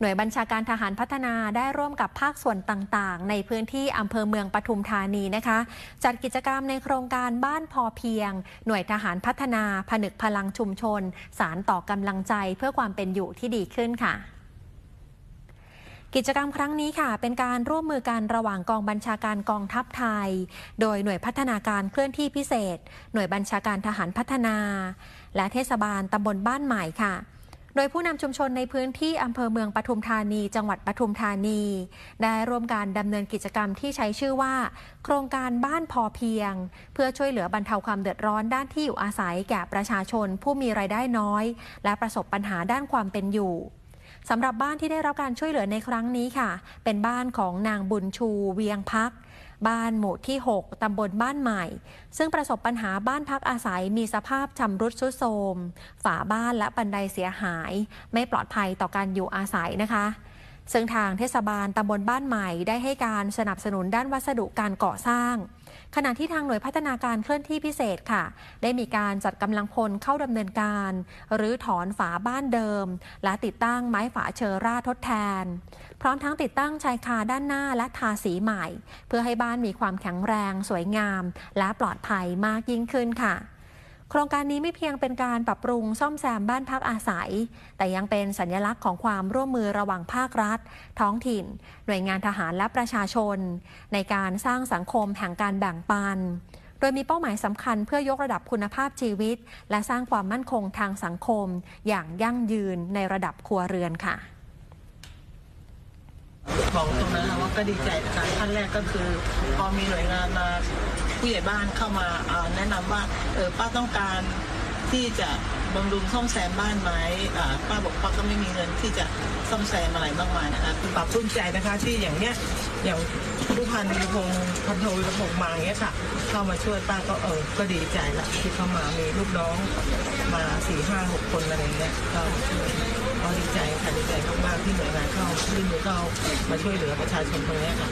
หน่วยบัญชาการทหารพัฒนาได้ร่วมกับภาคส่วนต่างๆ ในพื้นที่อำเภอเมืองปทุมธานีนะคะ จัดกิจกรรมในโครงการบ้านพอเพียง หน่วยทหารพัฒนาผนึกพลังชุมชน สารต่อกำลังใจเพื่อความเป็นอยู่ที่ดีขึ้นค่ะกิจกรรมครั้งนี้ค่ะ เป็นการร่วมมือกันระหว่างกองบัญชาการกองทัพไทย โดยหน่วยพัฒนาการเคลื่อนที่พิเศษ หน่วยบัญชาการทหารพัฒนา และเทศบาลตำบลบ้านใหม่ค่ะ โดยผู้นำชุมชนในพื้นที่อำเภอเมืองปทุมธานี จังหวัดปทุมธานี ได้ร่วมการดำเนินกิจกรรมที่ใช้ชื่อว่า โครงการบ้านพอเพียง เพื่อช่วยเหลือบรรเทาความเดือดร้อนด้านที่อยู่อาศัยแก่ประชาชนผู้มีรายได้น้อย และประสบปัญหาด้านความเป็นอยู่สำหรับบ้านที่ได้รับการช่วยเหลือในครั้งนี้ค่ะ เป็นบ้านของนางบุญชูเวียงพัก บ้านหมู่ที่ 6 ตำบลบ้านใหม่ ซึ่งประสบปัญหาบ้านพักอาศัยมีสภาพชำรุดทรุดโทรม ฝาบ้านและบันไดเสียหาย ไม่ปลอดภัยต่อการอยู่อาศัยนะคะ ซึ่งทางเทศบาลตำบลบ้านใหม่ได้ให้การสนับสนุนด้านวัสดุการก่อสร้าง ขณะที่ทางหน่วยพัฒนาการเคลื่อนที่พิเศษค่ะ ได้มีการจัดกำลังพลเข้าดำเนินการหรือถอนฝาบ้านเดิม และติดตั้งไม้ฝาเชอร่าทดแทน พร้อมทั้งติดตั้งชายคาด้านหน้าและทาสีใหม่ เพื่อให้บ้านมีความแข็งแรง สวยงาม และปลอดภัยมากยิ่งขึ้นค่ะ โครงการนี้ไม่เพียงเป็นการปรับปรุงซ่อมแซมบ้านพักอาศัย แต่ยังเป็นสัญลักษณ์ของความร่วมมือระหว่างภาครัฐ ท้องถิ่น หน่วยงานทหารและประชาชน ในการสร้างสังคมแห่งการแบ่งปัน โดยมีเป้าหมายสำคัญเพื่อยกระดับคุณภาพชีวิต และสร้างความมั่นคงทางสังคม อย่างยั่งยืนในระดับครัวเรือนค่ะ บอกตรงนั้นนะว่าก็ดีใจนะคะขั้นแรกก็คือ พอมีหน่วยงานมาผู้ใหญ่บ้านเข้ามาแนะนำว่าเออป้าต้องการที่จะบำรุงซ่อมแซมบ้านไหมป้าบอกป้าก็ไม่มีเงินที่จะซ่อมแซมอะไรมากมายนะคะคือปรับปรุงใจนะคะที่อย่างเนี้ย อย่างผู้พันธุ์พงศ์พันโทวิรพงศ์มาอย่างเงี้ยค่ะ เข้ามาช่วยป้าก็เออก็ดีใจละที่เข้ามามีลูกน้องมาสี่ห้าหกคนอะไรเงี้ยก็ก็ดีใจค่ะดีใจมากๆที่หน่วยงานเข้ายื่นมือเข้ามาช่วยเหลือประชาชนตรงนี้ค่ะ